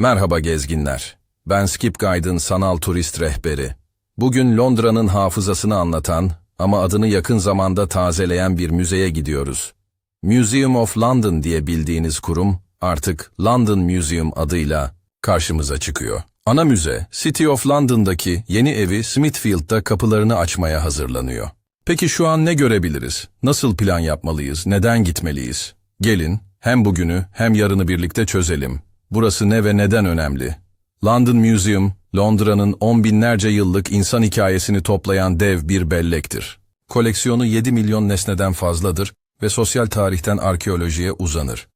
Merhaba gezginler. Ben Skip Guide'ın sanal turist rehberi. Bugün Londra'nın hafızasını anlatan ama adını yakın zamanda tazeleyen bir müzeye gidiyoruz. Museum of London diye bildiğiniz kurum artık London Museum adıyla karşımıza çıkıyor. Ana müze, City of London'daki yeni evi Smithfield'da kapılarını açmaya hazırlanıyor. Peki şu an ne görebiliriz? Nasıl plan yapmalıyız? Neden gitmeliyiz? Gelin, hem bugünü hem yarını birlikte çözelim. Burası ne ve neden önemli? London Museum, Londra'nın on binlerce yıllık insan hikayesini toplayan dev bir bellektir. Koleksiyonu 7 milyon nesneden fazladır ve sosyal tarihten arkeolojiye uzanır.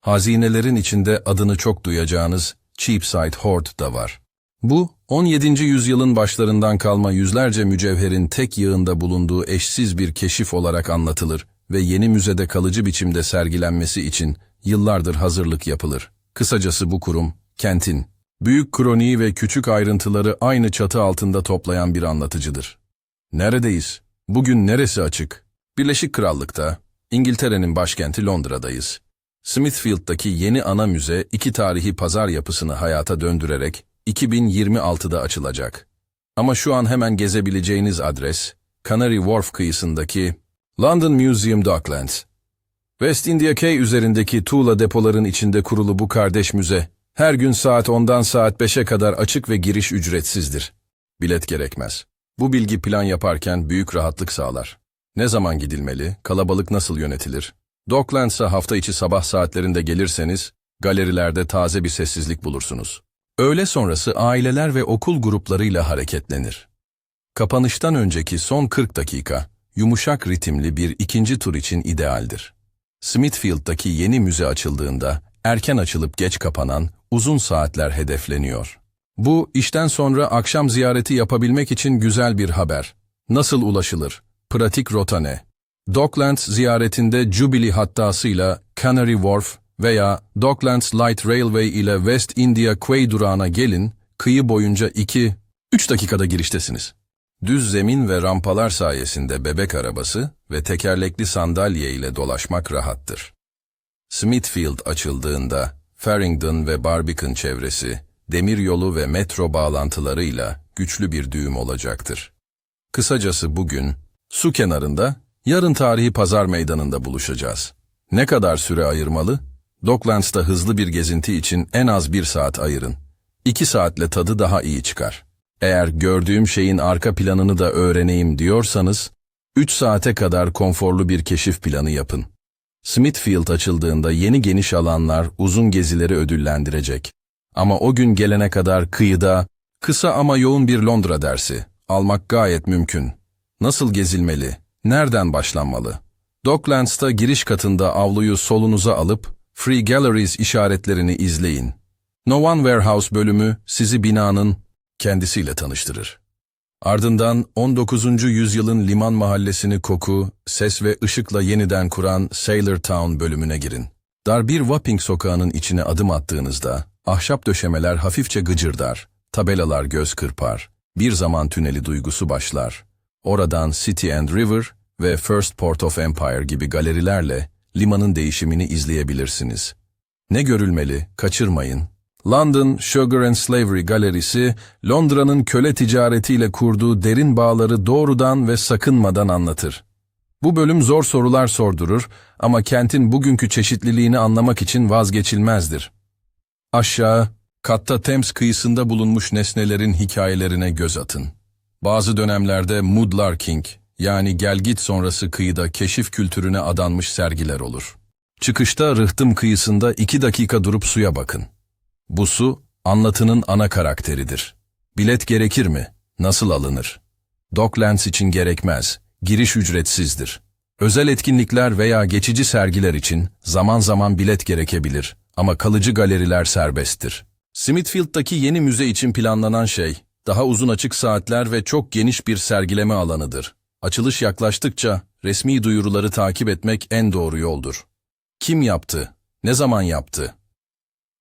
Hazinelerin içinde adını çok duyacağınız Cheapside Hoard da var. Bu, 17. yüzyılın başlarından kalma yüzlerce mücevherin tek yığında bulunduğu eşsiz bir keşif olarak anlatılır ve yeni müzede kalıcı biçimde sergilenmesi için yıllardır hazırlık yapılır. Kısacası bu kurum, kentin, büyük kroniği ve küçük ayrıntıları aynı çatı altında toplayan bir anlatıcıdır. Neredeyiz? Bugün neresi açık? Birleşik Krallık'ta, İngiltere'nin başkenti Londra'dayız. Smithfield'daki yeni ana müze iki tarihi pazar yapısını hayata döndürerek 2026'da açılacak. Ama şu an hemen gezebileceğiniz adres, Canary Wharf kıyısındaki London Museum Docklands. West India Quay üzerindeki tuğla depoların içinde kurulu bu kardeş müze, her gün saat 10'dan saat 5'e kadar açık ve giriş ücretsizdir. Bilet gerekmez. Bu bilgi plan yaparken büyük rahatlık sağlar. Ne zaman gidilmeli, kalabalık nasıl yönetilir? Docklands'a hafta içi sabah saatlerinde gelirseniz, galerilerde taze bir sessizlik bulursunuz. Öğle sonrası aileler ve okul gruplarıyla hareketlenir. Kapanıştan önceki son 40 dakika, yumuşak ritimli bir ikinci tur için idealdir. Smithfield'daki yeni müze açıldığında, erken açılıp geç kapanan uzun saatler hedefleniyor. Bu, işten sonra akşam ziyareti yapabilmek için güzel bir haber. Nasıl ulaşılır? Pratik rota ne? Docklands ziyaretinde Jubilee hattasıyla Canary Wharf veya Docklands Light Railway ile West India Quay durağına gelin, kıyı boyunca 2-3 dakikada giriştesiniz. Düz zemin ve rampalar sayesinde bebek arabası ve tekerlekli sandalye ile dolaşmak rahattır. Smithfield açıldığında Farringdon ve Barbican çevresi, demiryolu ve metro bağlantılarıyla güçlü bir düğüm olacaktır. Kısacası bugün, su kenarında, yarın tarihi pazar meydanında buluşacağız. Ne kadar süre ayırmalı? Docklands'ta hızlı bir gezinti için en az bir saat ayırın. İki saatle tadı daha iyi çıkar. Eğer gördüğüm şeyin arka planını da öğreneyim diyorsanız, 3 saate kadar konforlu bir keşif planı yapın. Smithfield açıldığında yeni geniş alanlar uzun gezileri ödüllendirecek. Ama o gün gelene kadar kıyıda, kısa ama yoğun bir Londra dersi almak gayet mümkün. Nasıl gezilmeli? Nereden başlanmalı? Docklands'ta giriş katında avluyu solunuza alıp Free Galleries işaretlerini izleyin. No One Warehouse bölümü sizi binanın kendisiyle tanıştırır. Ardından 19. yüzyılın liman mahallesini koku, ses ve ışıkla yeniden kuran Sailor Town bölümüne girin. Dar bir Wapping sokağının içine adım attığınızda, ahşap döşemeler hafifçe gıcırdar, tabelalar göz kırpar, bir zaman tüneli duygusu başlar. Oradan City and River ve First Port of Empire gibi galerilerle limanın değişimini izleyebilirsiniz. Ne görülmeli, kaçırmayın. London Sugar and Slavery Galerisi, Londra'nın köle ticaretiyle kurduğu derin bağları doğrudan ve sakınmadan anlatır. Bu bölüm zor sorular sordurur ama kentin bugünkü çeşitliliğini anlamak için vazgeçilmezdir. Aşağı, katta Thames kıyısında bulunmuş nesnelerin hikayelerine göz atın. Bazı dönemlerde Mudlarking, yani gelgit sonrası kıyıda keşif kültürüne adanmış sergiler olur. Çıkışta rıhtım kıyısında iki dakika durup suya bakın. Bu su, anlatının ana karakteridir. Bilet gerekir mi? Nasıl alınır? Docklands için gerekmez, giriş ücretsizdir. Özel etkinlikler veya geçici sergiler için zaman zaman bilet gerekebilir ama kalıcı galeriler serbesttir. Smithfield'daki yeni müze için planlanan şey, daha uzun açık saatler ve çok geniş bir sergileme alanıdır. Açılış yaklaştıkça resmi duyuruları takip etmek en doğru yoldur. Kim yaptı? Ne zaman yaptı?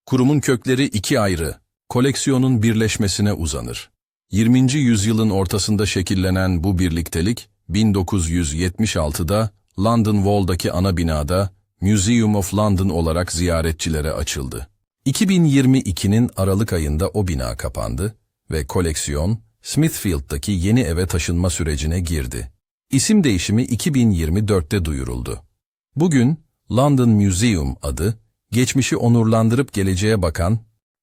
Kurumun kökleri iki ayrı, koleksiyonun birleşmesine uzanır. 20. yüzyılın ortasında şekillenen bu birliktelik, 1976'da London Wall'daki ana binada Museum of London olarak ziyaretçilere açıldı. 2022'nin Aralık ayında o bina kapandı ve koleksiyon Smithfield'daki yeni eve taşınma sürecine girdi. İsim değişimi 2024'te duyuruldu. Bugün London Museum adı, geçmişi onurlandırıp geleceğe bakan,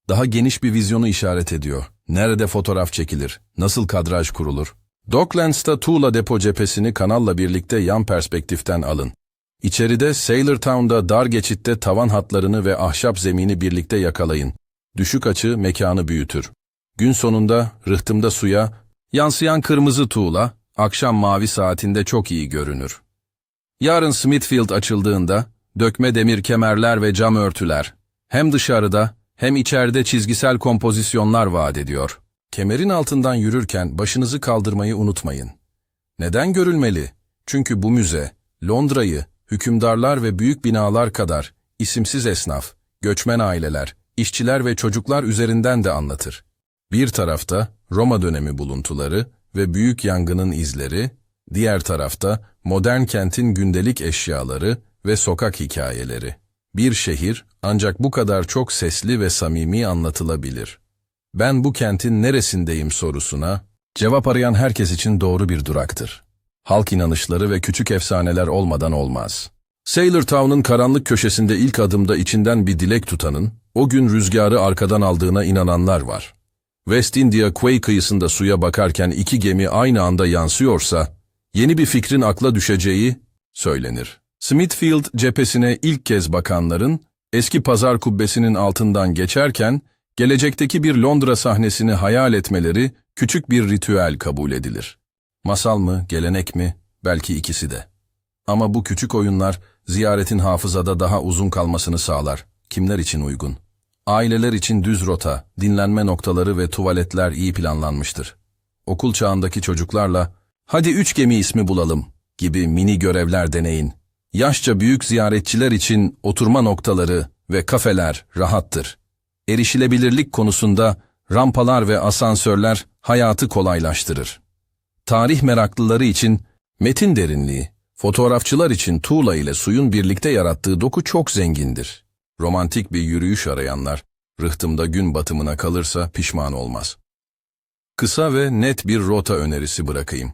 daha geniş bir vizyonu işaret ediyor. Nerede fotoğraf çekilir, nasıl kadraj kurulur? Docklands'ta tuğla depo cephesini kanalla birlikte yan perspektiften alın. İçeride Sailortown'da dar geçitte tavan hatlarını ve ahşap zemini birlikte yakalayın. Düşük açı mekanı büyütür. Gün sonunda rıhtımda suya, yansıyan kırmızı tuğla, akşam mavi saatinde çok iyi görünür. Yarın Smithfield açıldığında, dökme demir kemerler ve cam örtüler, hem dışarıda hem içeride çizgisel kompozisyonlar vaat ediyor. Kemerin altından yürürken başınızı kaldırmayı unutmayın. Neden görülmeli? Çünkü bu müze, Londra'yı, hükümdarlar ve büyük binalar kadar isimsiz esnaf, göçmen aileler, işçiler ve çocuklar üzerinden de anlatır. Bir tarafta Roma dönemi buluntuları ve büyük yangının izleri, diğer tarafta modern kentin gündelik eşyaları ve sokak hikayeleri. Bir şehir ancak bu kadar çok sesli ve samimi anlatılabilir. Ben bu kentin neresindeyim sorusuna cevap arayan herkes için doğru bir duraktır. Halk inanışları ve küçük efsaneler olmadan olmaz. Sailor Town'un karanlık köşesinde ilk adımda içinden bir dilek tutanın, o gün rüzgarı arkadan aldığına inananlar var. West India Quay kıyısında suya bakarken iki gemi aynı anda yansıyorsa, yeni bir fikrin akla düşeceği söylenir. Smithfield cephesine ilk kez bakanların, eski pazar kubbesinin altından geçerken, gelecekteki bir Londra sahnesini hayal etmeleri küçük bir ritüel kabul edilir. Masal mı, gelenek mi? Belki ikisi de. Ama bu küçük oyunlar ziyaretin hafızada daha uzun kalmasını sağlar. Kimler için uygun? Aileler için düz rota, dinlenme noktaları ve tuvaletler iyi planlanmıştır. Okul çağındaki çocuklarla hadi üç gemi ismi bulalım gibi mini görevler deneyin. Yaşça büyük ziyaretçiler için oturma noktaları ve kafeler rahattır. Erişilebilirlik konusunda rampalar ve asansörler hayatı kolaylaştırır. Tarih meraklıları için metin derinliği, fotoğrafçılar için tuğla ile suyun birlikte yarattığı doku çok zengindir. Romantik bir yürüyüş arayanlar, rıhtımda gün batımına kalırsa pişman olmaz. Kısa ve net bir rota önerisi bırakayım.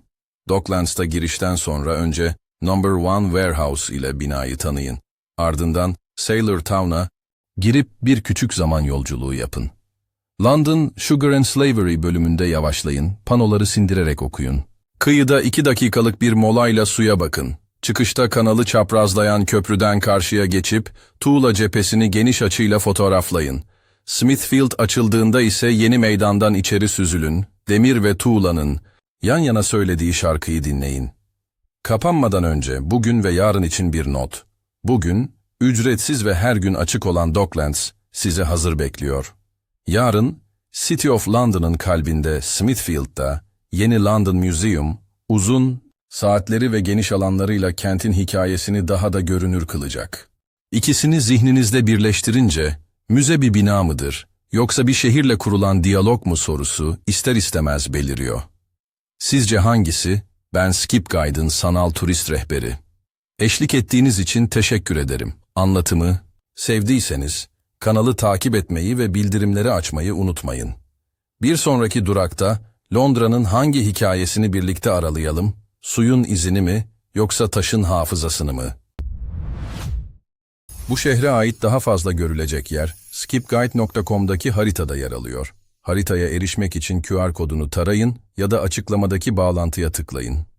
Docklands'ta girişten sonra önce Number One Warehouse ile binayı tanıyın. Ardından Sailor Town'a girip bir küçük zaman yolculuğu yapın. London Sugar and Slavery bölümünde yavaşlayın, panoları sindirerek okuyun. Kıyıda iki dakikalık bir molayla suya bakın. Çıkışta kanalı çaprazlayan köprüden karşıya geçip tuğla cephesini geniş açıyla fotoğraflayın. Smithfield açıldığında ise yeni meydandan içeri süzülün, demir ve tuğlanın yan yana söylediği şarkıyı dinleyin. Kapanmadan önce bugün ve yarın için bir not. Bugün, ücretsiz ve her gün açık olan Docklands sizi hazır bekliyor. Yarın, City of London'ın kalbinde Smithfield'da yeni London Museum, uzun, saatleri ve geniş alanlarıyla kentin hikayesini daha da görünür kılacak. İkisini zihninizde birleştirince, müze bir bina mıdır, yoksa bir şehirle kurulan diyalog mu sorusu ister istemez beliriyor. Sizce hangisi? Ben Skip Guide'ın sanal turist rehberi. Eşlik ettiğiniz için teşekkür ederim. Anlatımı, sevdiyseniz, kanalı takip etmeyi ve bildirimleri açmayı unutmayın. Bir sonraki durakta, Londra'nın hangi hikayesini birlikte aralayalım? Suyun izini mi, yoksa taşın hafızasını mı? Bu şehre ait daha fazla görülecek yer, skipguide.com'daki haritada yer alıyor. Haritaya erişmek için QR kodunu tarayın ya da açıklamadaki bağlantıya tıklayın.